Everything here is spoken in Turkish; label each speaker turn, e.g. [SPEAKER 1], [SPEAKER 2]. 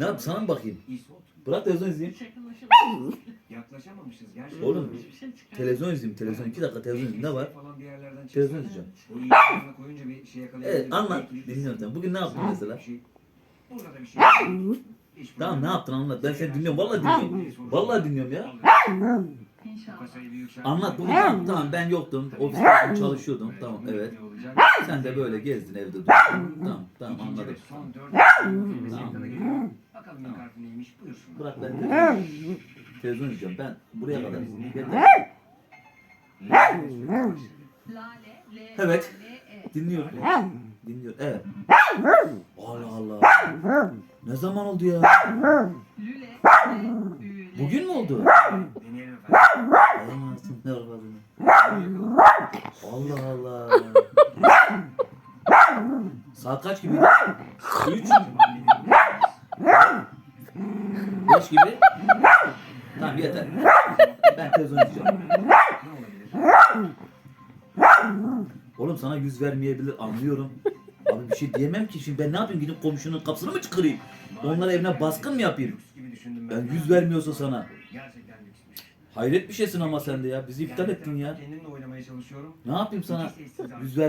[SPEAKER 1] Ne yap sana mı bakayım? Bırak televizyon izleyeyim.
[SPEAKER 2] Yaklaşamamışız gerçekten.
[SPEAKER 1] Oğlum televizyon izleyeyim televizyon. iki dakika televizyon izleyeyim. Ne var? Televizyon izleyeceğim.
[SPEAKER 2] Şey.
[SPEAKER 1] Evet anlat. Dinliyorum seni. Bugün ne yaptın mesela?
[SPEAKER 2] Şey- şey.
[SPEAKER 1] Tamam ne yaptın anlat. Ben seni dinliyorum. Vallahi dinliyorum. Vallahi dinliyorum ya. Anlat bugün tamam, tamam ben yoktum. Ofiste çalışıyordum. Tamam evet. Sen de böyle gezdin evde durdun. Tamam tamam anladım.
[SPEAKER 2] son dört
[SPEAKER 1] Tamam.
[SPEAKER 2] Bakalım ilk harfi neymiş buyursunlar.
[SPEAKER 1] Bırak ben televizyon, televizyon izleyeceğim. Ben buraya kadar. Yeter.
[SPEAKER 3] Lale. L.
[SPEAKER 1] Evet.
[SPEAKER 3] L. E.
[SPEAKER 1] Dinliyorum. Dinliyorum. Evet. Allah Allah. Ne zaman oldu ya?
[SPEAKER 3] Lüle. L.
[SPEAKER 1] Bugün mü oldu? Allah Allah. Saat kaç gibi? Üç. Beş gibi. Tamam yeter. Ben televizyon izleyeceğim. Oğlum sana yüz vermeyebilir anlıyorum. Abi bir şey diyemem ki şimdi ben ne yapayım gidip komşunun kapısını mı çıkarayım? Onlara evine baskın mı yapayım? Ben yüz vermiyorsa sana. Hayret bir şeysin ama sen de ya. Bizi iptal ettin ya.
[SPEAKER 2] Kendimle oynamaya çalışıyorum.
[SPEAKER 1] Ne yapayım sana? Yüz ver